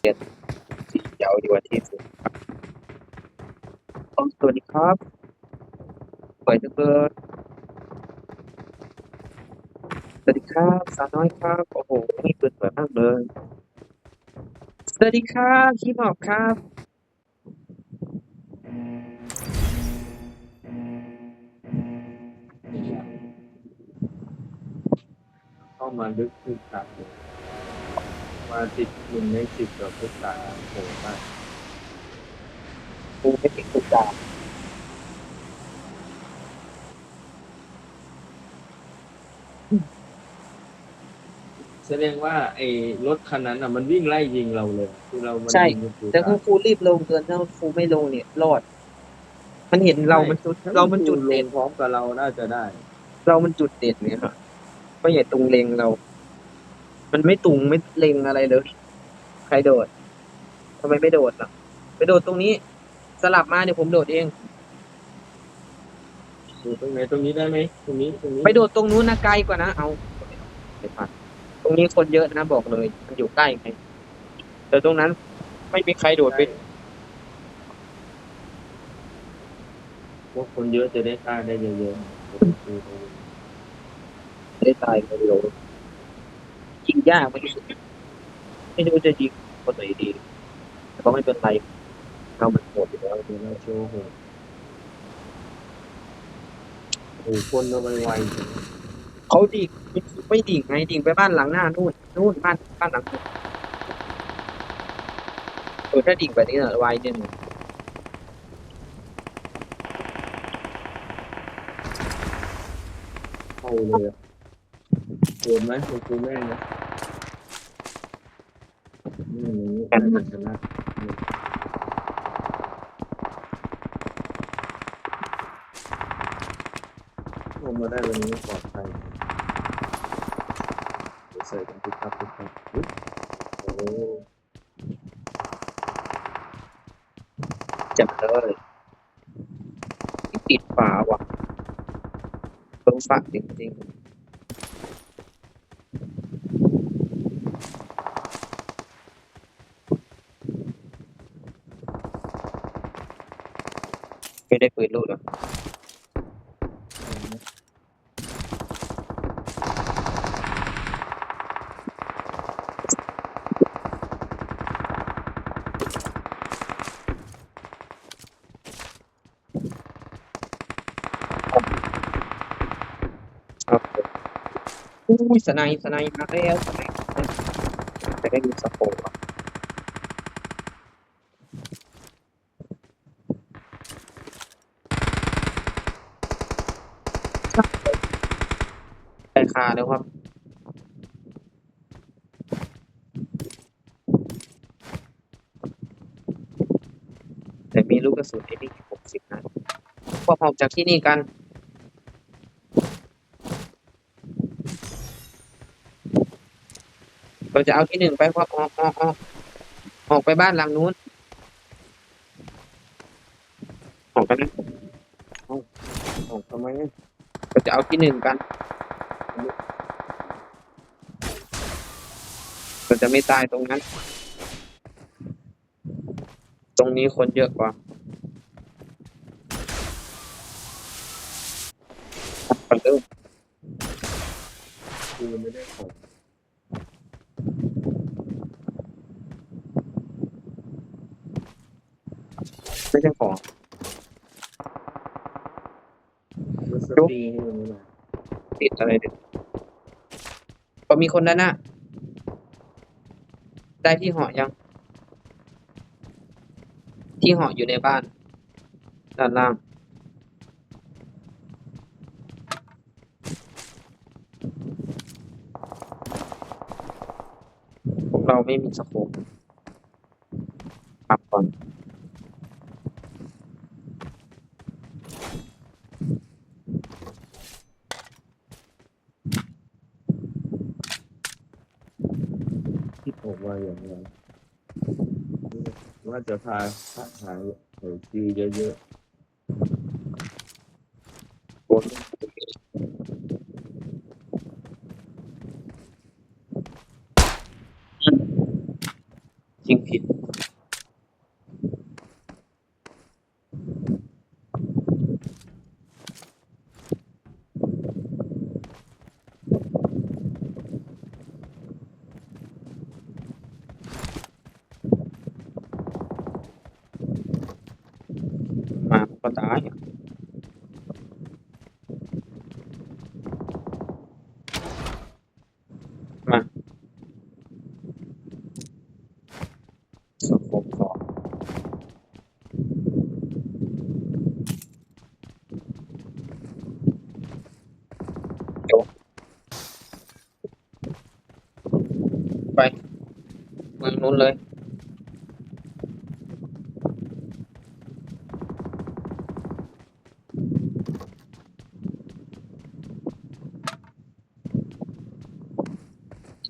เจ็ดสีเขียวดีกว่าที่สุดโอ้สวัสดีครับสวยจังเลยสวัสดีครับสาวน้อยครับ โอ้โหนี่เปิดสวยมากเลย สวัสดีครับพี่หมอกครับ เข้ามาลึกคือตัดเลย มาติดหนึ่งในสิบกับพุทธาโหดมากกูไม่ติดตุกดาแสดงว่าไอ้รถคันนั้นอะมันวิ่งไล่ยิงเราเลย คือเรามันใช่ ยิงมันอยู่แต่คุณครูรีบลงเกินถ้าครูไม่ลงเนี่ยรอด มันเห็นเรามันจุด ถ้เรามันจุดลเด่งนพร้อมกับเราน่าจะได้ เรามันจุดเด่นเนี่ยครับก็อย่าตรงเลงเรา มันไม่ตุงไม่เลงอะไรเลย ใครโดดทำไมไม่โดดล่ะไปโดดตรงนี้ สลับมาเดี๋ยวผมโดดเองอยู่ตรงไหนตรงนี้ได้ไหมตรงนี้ตรงนี้ไปโดดตรงนู้นนะไกลกว่านะเอาไปปัดตรงนี้คนเยอะนะบอกเลย มันอยู่ใกล้ไงแต่ตรงนั้น ไม่มีใครโดดไปพวกคนเยอะจะได้ค่าได้เยอะๆคือได้ตายคนเดียว ยิงยากไม่รู้ไม่รู้จะยิงคนไหนดี แต่ก็ไม่เป็นไรเรามันโหดอยู่แล้วเดี๋ยวเราโชว์โหดโอ้หคนเราไวๆเขาดิ่งไม่ดิ่งไงดิ่งไปบ้านหลังหน้านู่นนู่นบ้านบ้านหลังนู้นเออถ้าดิ่งแบบนี้อะไวเนี่ยเข้าเลยอะโหดไหมคุณครูแม่งนะ นี่อย่างนี้มันนะลงมาได้วันนี้ปลอดภัยใส่กันทุกครับทุกครับโอ้จับเลยติดฝาว่ะเพิ่งฝาจริงๆ ไม่ได้ปืนลูกหรอครับอุ้ยสนป์สนป์มาแล้วสนป์แต่ได้มีสโคป อะได้คาแล้วครับแต่มีลูกกระสุนไอ้นี่หกสิบนัดพวกออกจากที่นี่กัน เราจะเอาที่หนึ่งไปพวกออกออกออกออกไปบ้านหลังนู้น ออกกันนะออกทำไมเนี่ยเราจะเอาที่หนึ่งกัน เราจะไม่ตายตรงนั้น ตรงนี้คนเยอะกว่าคนเริ่มคือไม่ได้ของไม่ใช่ของมันสตรีให้มันหน่อยติดอะไรเนี่ยพอมีคนด้านหน้า ได้ที่หอยัง ที่หออยู่ในบ้าน ด้านล่าง พวกเราไม่มีสโคปปรับก่อน ที่ผมว่า อย่างเงี้ยว่าจะพาพาหายเออคิวเยอะๆคนจริงผิด มาก็ตายอะมาสโคปสองจบไป เมือง นู้นเลย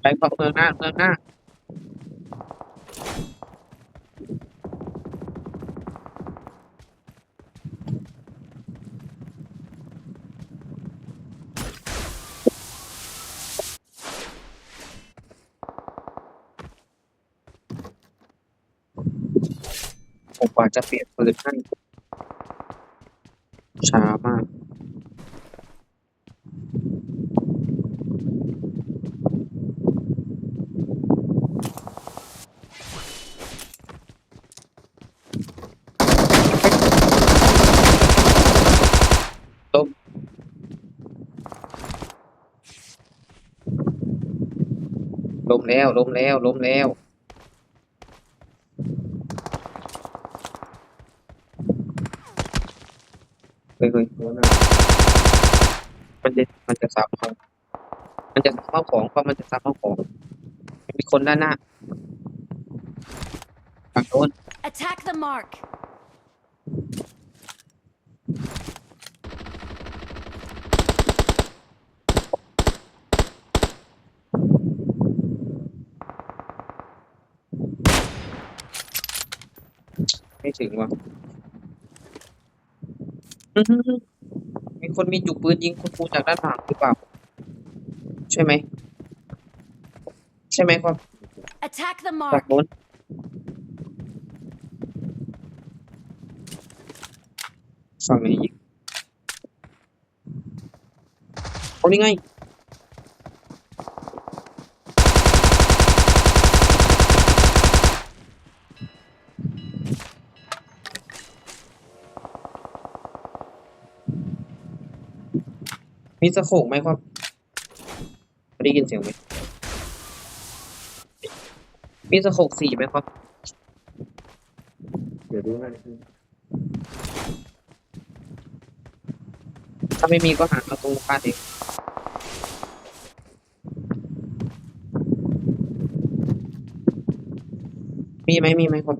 ไปพอเมืองหน้าเมืองหน้า ผมกว่าจะเปลี่ยนปืนให้ช้ามาก ล้มล้มแล้วล้มแล้วล้มแล้ว เฮ้ยเฮ้ยโน่นน่ะมันจะมันจะซับเขามันจะซับเข้าของเพราะมันจะซับเข้าของ มีคนด้านหน้าฝั่งโน้น Attack the mark. ไม่ถึงว่ะ อื้อหือมีคนมีจุกปืนยิงคุณครูจากด้านหลังหรือเปล่า ใช่ไหม ใช่ไหมครับ Attack the ฝั่ง mark. โน้นฝั่งไหนยิงเอานี่ไง มีสะโขกไหมครับได้ยินเสียงไหมมีสะโขกสี่ไหมครับ เดี๋ยวดูให้ถ้าไม่มีก็หาเอาตรงคาดเองมีไหมมีไหมครับ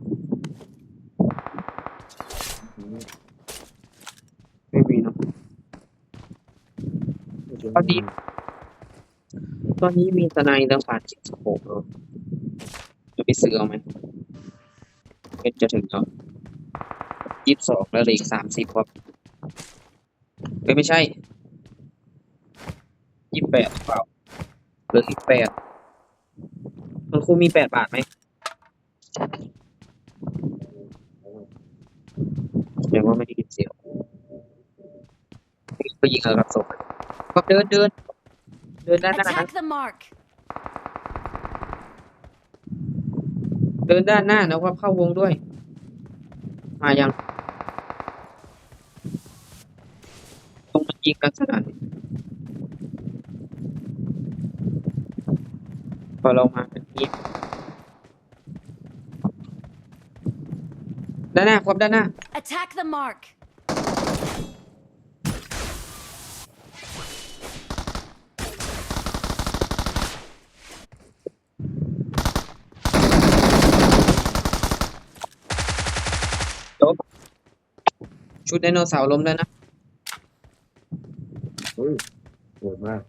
อืม ไม่มีเนาะ พอดีตอนนี้มีทนายเรื่องผ่านจิตสะโขกแล้วจะไปซื้อเอาไหมเป็นจะถึงแล้วยี่สิบสองแล้วเหลืออีกสามสิบครับเอ้ยไม่ใช่ยี่สิบแปดเปล่าเหลืออีกแปดคุณครูมีแปดบาทไหมแสดงว่าไม่ได้ยินเสีย งก็ยิงเอารับศพก็เดินเดินเดินด้านหน้านะ Attack the mark. เดินด้านหน้านะครับเข้าวงด้วย มายังตรงมันยิงกันขนาดนี้พอเรามาแบบนี้ด้านหน้าครับด้านหน้า Attack the mark. ชุดไดโนเสาร์ล้มแล้วนะเฮ้ยโหดมาก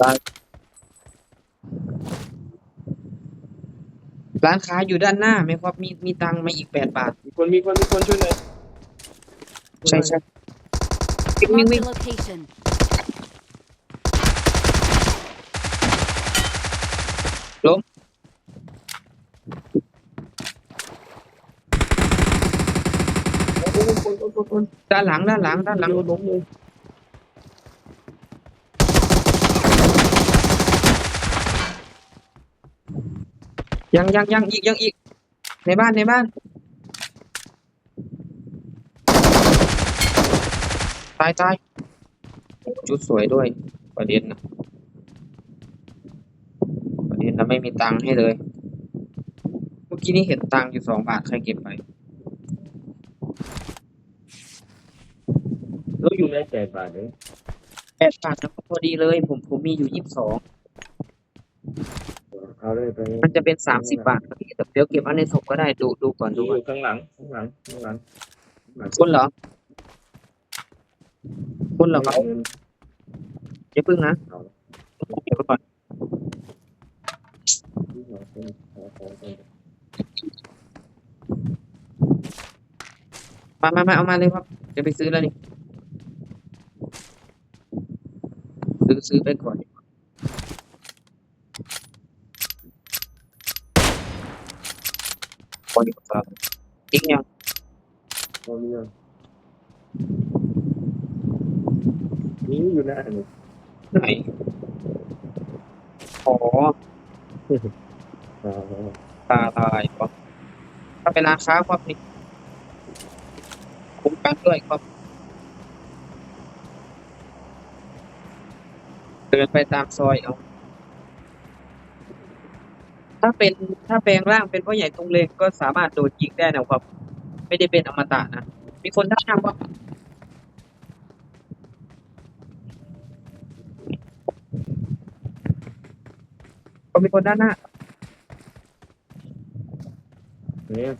ตายร้านค้าอยู่ด้านหน้าไหมครับ มีมีตังค์มาอีกแปดบาท มีคนมีคนมีคนช่วยหน่อยใช่ใช่วิ่มิ้วงล้ม ด้านหลังด้านหลังด้านหลังล้มเลยยังยังยังอีกยังอีก ในบ้านในบ้าน ตายตายชุดสวยด้วย ประเด็นนะ ประเด็นนะไม่มีตังค์ให้เลย กี้นี้เห็นตังค์อยู่สองบาท ใครเก็บไป แล้วอยู่ในแจกบาทเลยแปดบาทนะพอดีเลย ผมผมมีอยู่ยี่สิบสอง เอาเลยไปมันจะเป็นสามสิบบาทนะพี่แต่เดี๋ยวเก็บอันในศพก็ได้ดูดูก่อนดูดูก่อนข้างหลังข้างหลังข้างหลังคนเหรอคนเหรอครับอย่าพึ่งนะเก็บไว้ก่อน มามามาเอามาเลยครับ จะไปซื้อแล้วนี่ ซื้อซื้อไปก่อนก่อนดีกว่าทิ้งยังเอาเรื่องนี่อยู่หน้าหนูไหนอ๋ออ่าตาลายครับถ้าเป็นร้านค้าครับนี่คุ้ม กันด้วยครับ เดินไปตามซอยเอา ถ้าเป็นถ้าแปลงร่างเป็นพ่อใหญ่ตรงเลงก็สามารถโดนยิงได้นะครับ ไม่ได้เป็นอมตะนะ มีคนท่าทางว่าก็มีคนด้านหน้าเนี่ย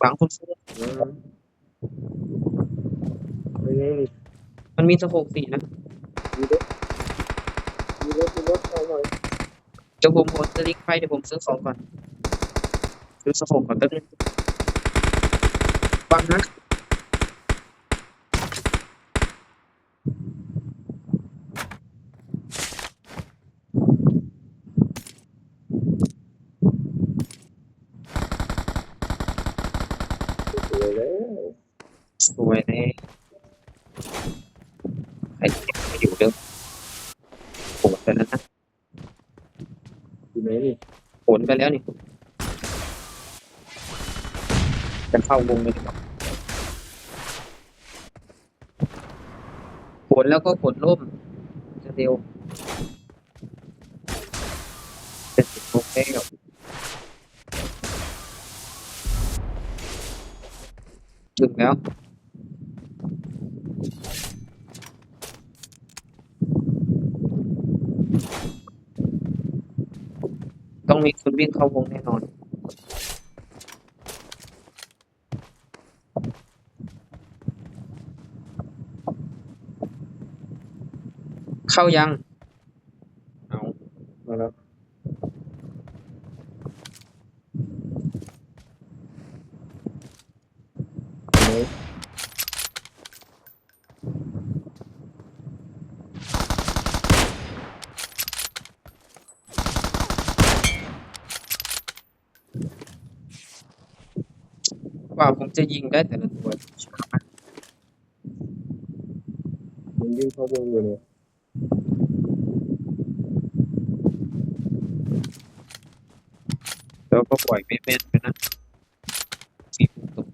หลังคุณฟูไม่ไงมันมีสะโพกสีนะมีรถมีรถมีรถเอาหน่อยเดี๋ยวผมโอนสลิกไปเดี๋ยวผมซื้อของก่อนซื้อสะโพกก่อนแป๊บนึงฟังนะ สวยแล้ว สวยแน่ไอ้เก็บมาอยู่เดิมโอนไปแล้วนะ อยู่ไหน นี่โอนไปแล้วนี่จะเข้าวงเลยผลแล้วก็ผลล่มจะเร็วเป็นสิบโมงแล้วถึงแล้ว ต้องมีคนวิ่งเข้าวงแน่นอน เข้ายัง เอา มาแล้วไหน กว่าผม จะยิงได้แต่ละตัวช้ามากมันวิ่งเข้าวงอยู่เนี่ยแล้วก็ปล่อยไม่แม่นไปนะสี่ปุ่มตก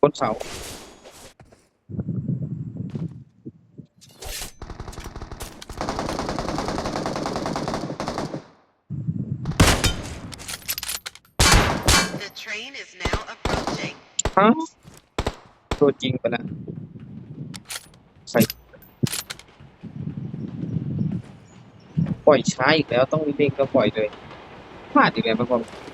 บน เสา The train is now approaching. ฮะโดนยิงไปแล้วใส่ปล่อยช้าอีกแล้วต้องวิ่งก็ปล่อยเลยพลาดอีกแล้วมันก็ครับทดสอบไปครับผ่าน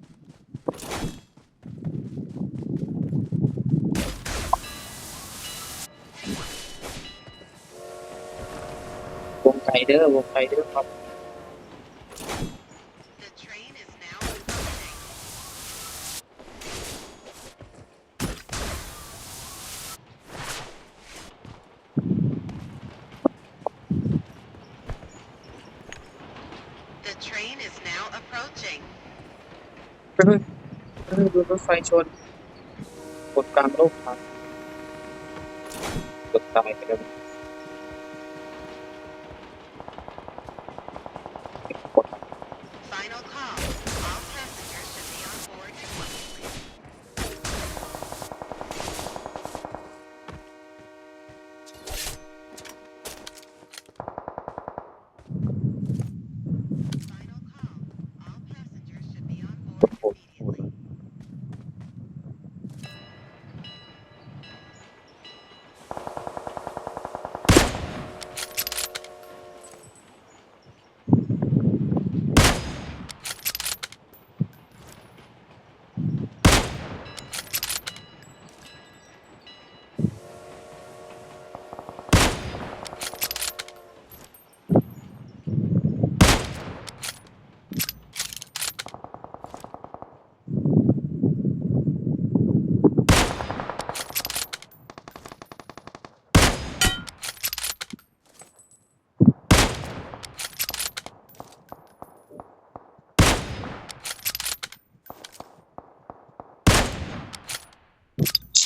เด้อวงไกลเด้อวงไกลเด้อวงไกลเด้อครับ The train is now approaching. The train is now approaching. เฮ้ยเฮ้ยโดนรถไฟชนกดกลางโลกครับกดตายไปแล้ว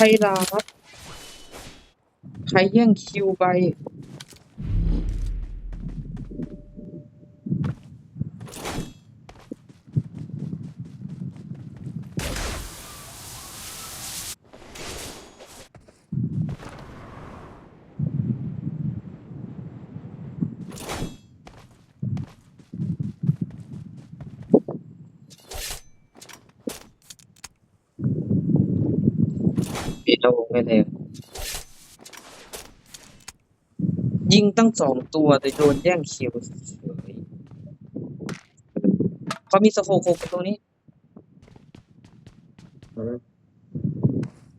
ใช่ลาครับใครแย่งคิวไป ปิดระวงไปเลยยิงตั้งสองตัวแต่โดนแย่งคิวเฉยเขามีสโคโคตรงนี้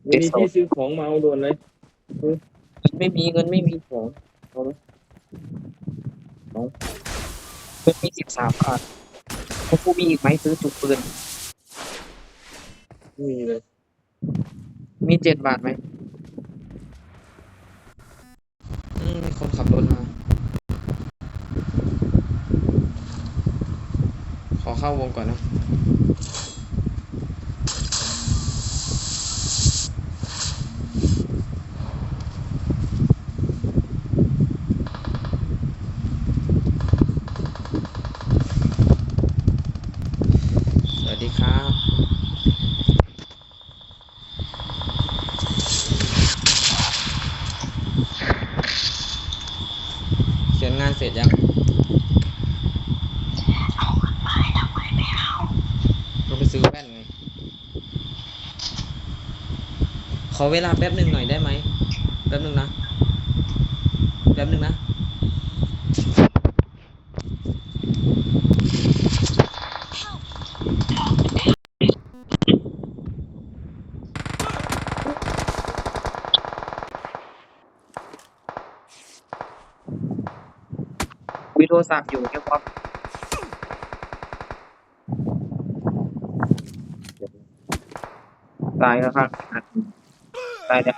มีที่ซื้อของมาเอาด่วนเลยไม่มีเงินไม่มีของเอาไหมเอาเงินมีสิบสามบาทพวกกูมีอีกไหมซื้อจุกปืนมีเลย มีเจ็ดบาทไหมอืมมีคนขับรถมา ขอเข้าวงก่อนนะ สวัสดีครับ เขียนงานเสร็จยังเราไปซื้อแว่นไง ขอเวลาแป๊บหนึ่งหน่อยได้ไหม แป๊บหนึ่งนะ แป๊บหนึ่งนะคุยโทรศัพท์อยู่แค่ป๊อปตายแล้วครับ ได้แล้ว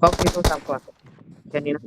ขาไม่ต้องทำก่อนแค่นี้นะ